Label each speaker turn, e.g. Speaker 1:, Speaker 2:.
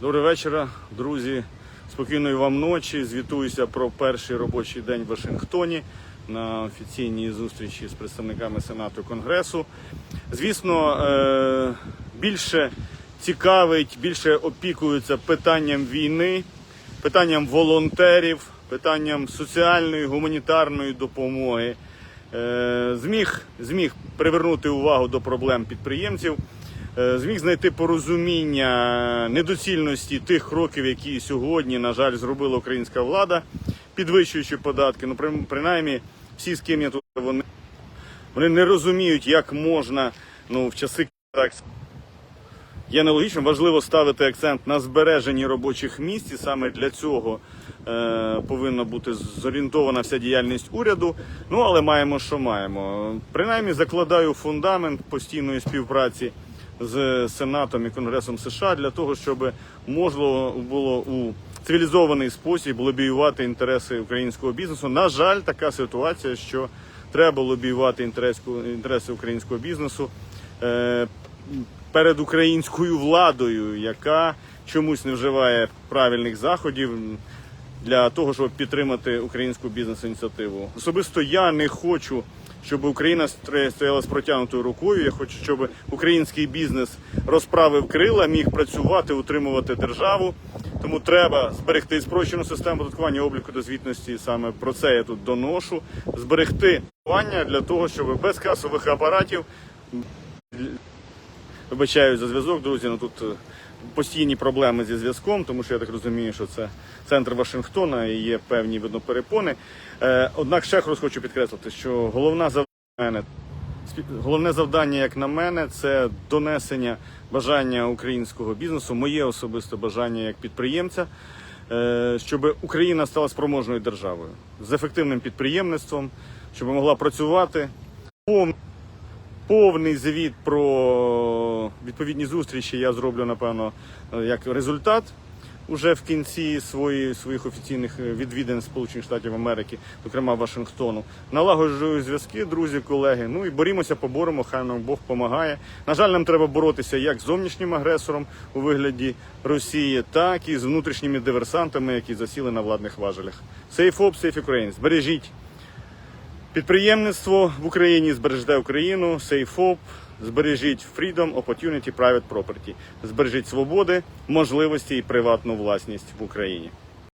Speaker 1: Доброго вечора, друзі. Спокійної вам ночі. Звітуюся про перший робочий день в Вашингтоні на офіційній зустрічі з представниками Сенату Конгресу. Звісно, е, більше цікавить, більше опікуються питанням війни, питанням волонтерів, питанням соціальної гуманітарної допомоги. Е, Зміг, зміг привернути увагу до проблем підприємців. Е, зміг знайти порозуміння недоцільності тих кроків, які сьогодні, на жаль, зробила українська влада, підвищуючи податки. Ну, при- принаймні, всі, з ким я тут вони, вони не розуміють, як можна ну, в часи так, Є нелогічним, важливо ставити акцент на збереженні робочих місць, і саме для цього е, повинна бути зорієнтована вся діяльність уряду. Ну але маємо, що маємо. Принаймні закладаю фундамент постійної співпраці з Сенатом і Конгресом США для того, щоб можливо було у цивілізований спосіб лобіювати інтереси українського бізнесу. На жаль, така ситуація, що треба лобіювати інтереси українського бізнесу. Е, перед українською владою, яка чомусь не вживає правильних заходів для того, щоб підтримати українську бізнес-ініціативу. Особисто я не хочу, щоб Україна стояла з протягнутою рукою. Я хочу, щоб український бізнес розправив крила, міг працювати, утримувати державу. Тому треба зберегти спрощену систему податкування обліку до звітності. Саме про це я тут доношу. Зберегти для того, щоб без касових апаратів Вибачаю за зв'язок, друзі. Ну тут е, постійні проблеми зі зв'язком, тому що я так розумію, що це центр Вашингтона і є певні видно перепони. Е, однак ще раз хочу підкреслити, що головна завдання головне завдання, як на мене, це донесення бажання українського бізнесу, моє особисте бажання як підприємця, е, щоб Україна стала спроможною державою з ефективним підприємництвом, щоб могла працювати. Повний звіт про відповідні зустрічі я зроблю, напевно, е, як результат уже в кінці свої, своїх офіційних е, відвідин Сполучених Штатів Америки, зокрема Вашингтону. Налагоджую зв'язки, друзі, колеги. Ну і борімося, поборемо, хай нам Бог допомагає. На жаль, нам треба боротися як з зовнішнім агресором у вигляді Росії, так і з внутрішніми диверсантами, які засіли на владних важелях. Safe Hope, Safe Ukraine. Збережіть Підприємництво в Україні збережде Україну, SafeHope, збережіть Freedom, Opportunity, Private Property. Збережіть свободи, можливості і приватну власність в Україні.